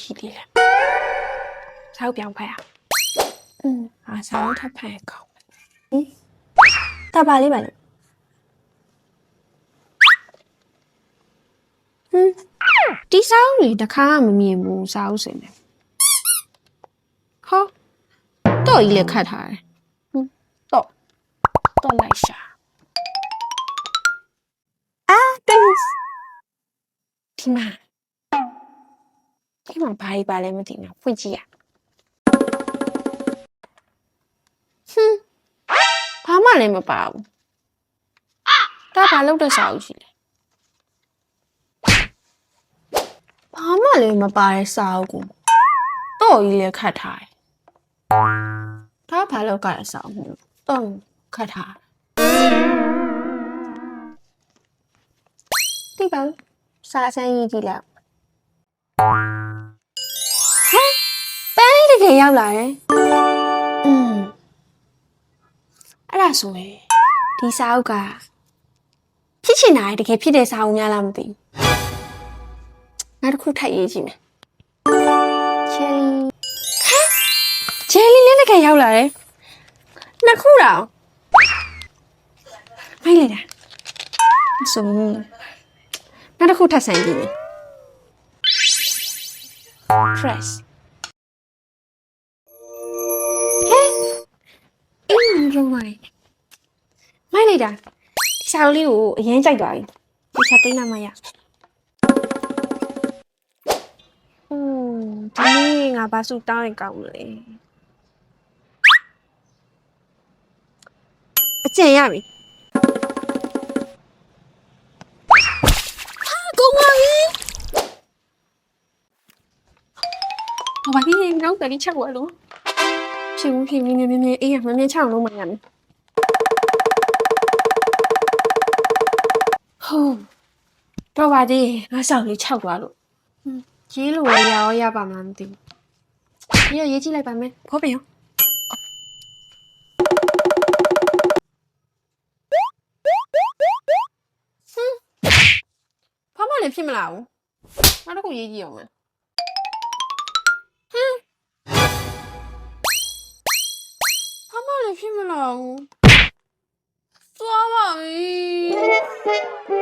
ရှိသေးတယ်စာအုပ်ပြောင်းဖတ်ရအောင်อืมအာစာအုပ်ထပ်ဖတ်ရကောင်းတာပါလေးပါလေဟင်းဒီစာအုပ်လေတစ်ခါမှမမြင်ဘူးစာအုပ်စင်တယ်ဟောတော့ကြီးလည်းခတ်ထားတယ်ဟင်းတော့တော့လိုက်ရှာအာတွင်းဒီမှာဒီ မှာဘာကြီးပါလဲမသိဘူးဖွင့်ကြည့်ရဟင်းဘာမှလည်းမပါဘူးဒါဘာလို့တဲ့စာအုပ်ရှိလဲဘာမှလည်းမပါတဲ့စာအုပ်ကိုတော့ကြီးလည်းခတ်ထားတယ်ဒါဘာလို့ကရစာအုပ်မလို့တော့ခတ်ထားတယ်တိပါဦးစာဆန်းရေးကြည့်လိုက် န်းလေးတကယ်ရောက်လာတယ်อืมအဲ့ဒါဆိုရင်ဒီစာအုပ်ကဖြစ်ချင်တာတကယ်ဖြစ်တဲ့စာအုပ်များလားမသိဘူးနောက်တစ်ခုထပ်ရေးကြည့်မယ်ချယ်လီဂျယ်လီလေးတကယ်ရောက်လာတယ်နှစ်ခုတော့မိုက်လိုက်တာအဆိုနောက်တစ်ခုထပ်ဆန်းကြည့်မယ် press အင်းရောမိုက်မိုက်လိုက်တာဒီစာအုပ်လေးကိုအရင်ကြိုက်သွားပြီဒီချက်သိမ်းလိုက်မှရอืมဒီနေ့ငါဘာစုတောင်းရင်ကောင်းမလဲအကျင့်ရပြီဟာကုန်ပါပြီဟောပါပြီငေါ့တယ်ချက်ဝဲလို့ ဖြစ်ဘူးဖြစ်ဘူးနည်းနည်းနည်းအေးရမမြင်ချအောင်လုပ်မှရမယ်ဟုတ်တော့ပါသေးငါစောက်လေးခြောက်သွားလို့ဟွန်းရေးလို့ရရောရပါမလားမသိဘူးရေးရရေးကြည့်လိုက်ပါမယ်ဖောပြန်ရောဟွန်းဘာမှလည်းဖြစ်မလာဘူးနောက်တစ်ခုရေးကြည့်အောင်မယ် ဖြစ်မလာဘူးသွားပါပြီ